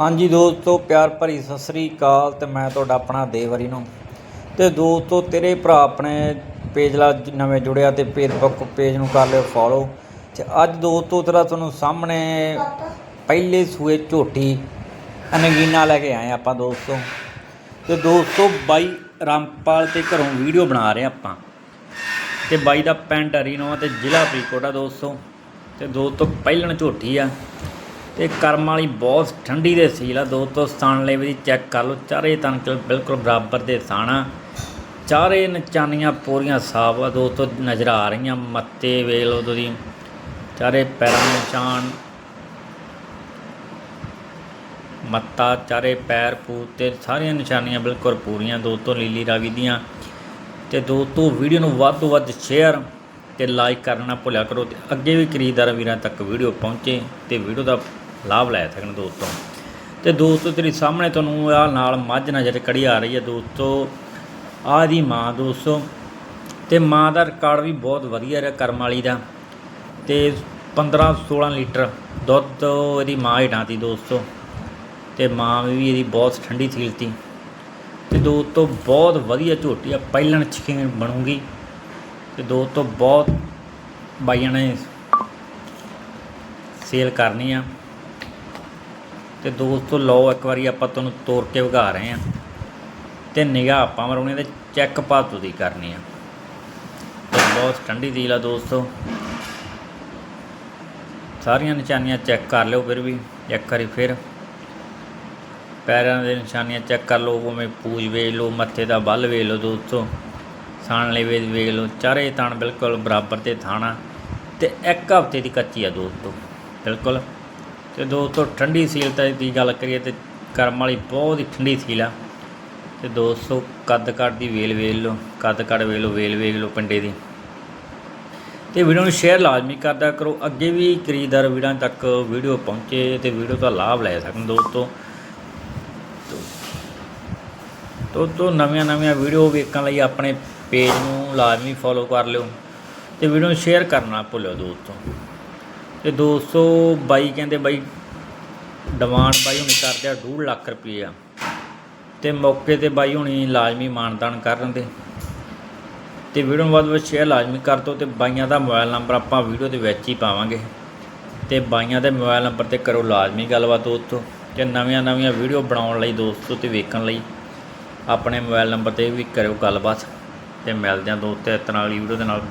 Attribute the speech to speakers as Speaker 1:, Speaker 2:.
Speaker 1: ਹਾਂਜੀ ਦੋਸਤੋ, ਪਿਆਰ ਭਰੀ ਸਤਿ ਸ੍ਰੀ ਅਕਾਲ ਤੇ ਮੈਂ ਤੁਹਾਡਾ ਆਪਣਾ ਦੇਵਰੀ ਨੂੰ। ਤੇ ਦੋਸਤੋ, ਤੇਰੇ ਭਰਾ ਆਪਣੇ ਪੇਜ ਨਾਲ ਨਵੇਂ ਜੁੜਿਆ ਤੇ ਫੇਸਬੁੱਕ ਪੇਜ ਨੂੰ ਕਰ ਲਿਓ ਫੋਲੋ ਤੇ ਅੱਜ ਦੋਸਤੋ, ਤੇਰਾ ਤੁਹਾਨੂੰ ਸਾਹਮਣੇ ਪਹਿਲੇ ਸੂਏ ਝੋਟੀ ਅਨਗੀਨਾ ਲੈ ਕੇ ਆਏ ਆਪਾਂ ਦੋਸਤੋ। ਤੇ ਦੋਸਤੋ, ਬਾਈ ਰਾਮਪਾਲ ਤੇ ਘਰੋਂ ਵੀਡੀਓ ਬਣਾ ਰਹੇ ਆਪਾਂ। ਤੇ ਬਾਈ ਦਾ ਪਿੰਡ ਹਰੀਨੋ ਤੇ ਜ਼ਿਲ੍ਹਾ ਫਰੀਦਕੋਟ ਆ ਦੋਸਤੋ। ਤੇ ਦੋਸਤੋ, ਪਹਿਲਣ ਝੋਟੀ ਆ। ਤੇ ਕਰਮ ਵਾਲੀ ਬਹੁਤ ਠੰਡੀ ਦੇ ਸੀਲ ਆ। ਦੋ ਤੋਂ ਸਥਾਨ ਲੈ ਵੀ ਚੈੱਕ ਕਰ ਲਓ। ਚਾਰੇ ਤਨਕ ਬਿਲਕੁਲ ਬਰਾਬਰ ਦੇ ਥਾਣਾ ਚਾਰੇ ਨਚਾਨੀਆਂ ਪੂਰੀਆਂ ਸਾਫ਼ ਆ। ਦੋ ਤੋਂ ਨਜ਼ਰ ਆ ਰਹੀਆਂ। ਮੱਤੇ ਵੇਖ ਲਓ ਤੁਸੀਂ। ਚਾਰੇ ਪੈਰਾਂ ਦੇ ਨਿਸ਼ਾਨ ਮੱਤਾ ਚਾਰੇ ਪੈਰ ਪੂਤ ਤੇ ਸਾਰੀਆਂ ਨਿਸ਼ਾਨੀਆਂ ਬਿਲਕੁਲ ਪੂਰੀਆਂ। ਦੋ ਤੋਂ ਲੀਲੀ ਰਾਵੀ ਦੀਆਂ। ਤੇ ਤੋਂ ਵੀਡੀਓ ਨੂੰ ਵੱਧ ਤੋਂ ਵੱਧ ਸ਼ੇਅਰ ਤੇ ਲਾਈਕ ਕਰਨਾ ਭੁੱਲਿਆ ਕਰੋ ਤੇ ਅੱਗੇ ਵੀ ਖਰੀਦਦਾਰ ਵੀਰਾਂ ਤੱਕ ਵੀਡੀਓ ਪਹੁੰਚੇ ਤੇ ਵੀਡੀਓ ਦਾ ਲਾਭ ਲੈ ਸਕਣ ਦੋਸਤੋ। ਤੇ ਦੋਸਤੋ, ਤੇਰੀ ਸਾਹਮਣੇ ਤੁਹਾਨੂੰ ਆ ਨਾਲ ਮੱਝ ਨਜ਼ਰ ਕੜੀ ਆ ਰਹੀ ਹੈ ਦੋਸਤੋ, ਆਹ ਦੀ ਮਾਂ ਦੋਸਤੋ। ਤੇ ਮਾਂ ਦਾ ਰਿਕਾਰਡ ਵੀ ਬਹੁਤ ਵਧੀਆ ਰਿਹਾ ਕਰਮ ਵਾਲੀ ਦਾ। ਤੇ 15 16 ਲੀਟਰ ਦੁੱਧ ਇਹਦੀ ਮਾਂ ਹੇਠਾਂ ਤੀ ਦੋਸਤੋ। ਤੇ ਮਾਂ ਵੀ ਇਹਦੀ ਬਹੁਤ ਠੰਡੀ ਸੀਲ ਤੀ। ਤੇ ਦੋਸਤੋ, ਬਹੁਤ ਵਧੀਆ ਝੋਟੀ ਆ, ਪਹਿਲਣ ਚਿਕਨ ਬਣੂਗੀ। ਤੇ ਦੋਸਤੋ, ਬਹੁਤ ਬਾਈਆਂ ਨੇ ਸੇਲ ਕਰਨੀ ਆ। ਤੇ ਦੋਸਤੋ, ਲਓ ਇੱਕ ਵਾਰੀ ਆਪਾਂ ਤੁਹਾਨੂੰ ਤੋਰ ਕੇ ਵਗਾ ਰਹੇ ਆ ਤੇ ਨਿਗਾਹ ਆਪਾਂ ਮਰਾਉਣੀ ਤੇ ਚੈੱਕ ਪਾਤੂ ਦੀ ਕਰਨੀ ਆ। ਬਹੁਤ ਠੰਡੀ ਦੀਲ ਆ ਦੋਸਤੋ। ਸਾਰੀਆਂ ਨਿਸ਼ਾਨੀਆਂ ਚੈੱਕ ਕਰ ਲਿਓ ਫਿਰ ਵੀ, ਇੱਕ ਵਾਰੀ ਫਿਰ। ਪੈਰਾਂ ਦੇ ਨਿਸ਼ਾਨੀਆਂ ਚੈੱਕ ਕਰ ਲਓ, ਉਵੇਂ ਪੂਜ ਵੇਖ ਲਓ, ਮੱਥੇ ਦਾ ਬੱਲ ਵੇਖ ਲਓ ਦੋਸਤੋ। ਸਾਣ ਲੇਵੇ ਵੇਖ ਲਓ, ਚਾਰੇ ਤਾਣ ਬਿਲਕੁਲ ਬਰਾਬਰ ਤੇ ਥਾਣਾ। ਤੇ ਇੱਕ ਹਫ਼ਤੇ ਦੀ ਕੱਚੀ ਆ ਦੋਸਤੋ, ਬਿਲਕੁਲ। ਤੇ ਦੋਸਤੋ ਠੰਡੀ ਸੀਲ ਤਾਂ ਦੀ ਗੱਲ ਕਰੀਏ ਤੇ ਕਰਮ ਵਾਲੀ ਬਹੁਤ ਹੀ ਠੰਡੀ ਸੀਲ ਆ। ਤੇ ਦੋਸਤੋ ਕੱਦ ਕੱਦ ਦੀ ਵੇਲ ਵੇਖ ਲਓ ਕੱਦ ਕੱਦ ਵੇਲ ਲਓ, ਵੇਲ ਵੇਖ ਲਓ ਪਿੰਡੇ ਦੀ। ਤੇ ਵੀਡੀਓ ਨੂੰ ਸ਼ੇਅਰ ਲਾਜ਼ਮੀ ਕਰਦਾ ਕਰੋ। ਅੱਗੇ ਵੀ ਖਰੀਦਦਾਰ ਵੀਰਾਂ ਤੱਕ ਵੀਡੀਓ ਪਹੁੰਚੇ ਤੇ ਵੀਡੀਓ ਦਾ ਲਾਭ ਲੈ ਸਕਣ ਦੋਸਤੋ। ਤੋ ਤੋ ਨਵੀਆਂ ਨਵੀਆਂ ਵੀਡੀਓ ਵੇਖਣ ਲਈ ਆਪਣੇ ਪੇਜ ਨੂੰ ਲਾਜ਼ਮੀ ਫੋਲੋ ਕਰ ਲਿਓ ਤੇ ਵੀਡੀਓ ਨੂੰ ਸ਼ੇਅਰ ਕਰਨਾ ਭੁੱਲਿਓ ਦੋਸਤੋ। ਤੇ ਦੋਸਤੋ ਬਾਈ ਕਹਿੰਦੇ ਬਾਈ, ਡਿਮਾਂਡ ਬਾਈ ਹੁਣੀ ਕਰਦੇ ਆ 2 ਲੱਖ ਰੁਪਈਆ। ਆ ਤੇ ਮੌਕੇ ਤੇ ਬਾਈ ਹੁਣੀ ਲਾਜ਼ਮੀ ਮਾਨਦਾਨ ਕਰਨ ਦੇ। ਤੇ ਵੀਡੀਓ ਨੂੰ ਵੱਧ ਤੋਂ ਵੱਧ ਸ਼ੇਅਰ ਲਾਜ਼ਮੀ ਕਰ ਦਿਓ ਤੇ ਬਾਈਆਂ ਦਾ ਮੋਬਾਈਲ ਨੰਬਰ ਆਪਾਂ ਵੀਡੀਓ ਦੇ ਵਿੱਚ ਹੀ ਪਾਵਾਂਗੇ। ਤੇ ਬਾਈਆਂ ਦੇ ਮੋਬਾਈਲ ਨੰਬਰ ਤੇ ਕਰੋ ਲਾਜ਼ਮੀ ਗੱਲਬਾਤ ਦੋਸਤੋ। ਤੇ ਨਵੀਆਂ ਨਵੀਆਂ ਵੀਡੀਓ ਬਣਾਉਣ ਲਈ ਦੋਸਤੋ ਤੇ ਵੇਖਣ ਲਈ ਆਪਣੇ ਮੋਬਾਈਲ ਨੰਬਰ ਤੇ ਵੀ ਕਰਿਓ ਗੱਲਬਾਤ। ਤੇ ਮਿਲਦੇ ਹਾਂ ਦੋਸਤੋ, ਇਸ ਵਾਲੀ ਵੀਡੀਓ ਦੇ ਨਾਲ। ਬਹੁਤ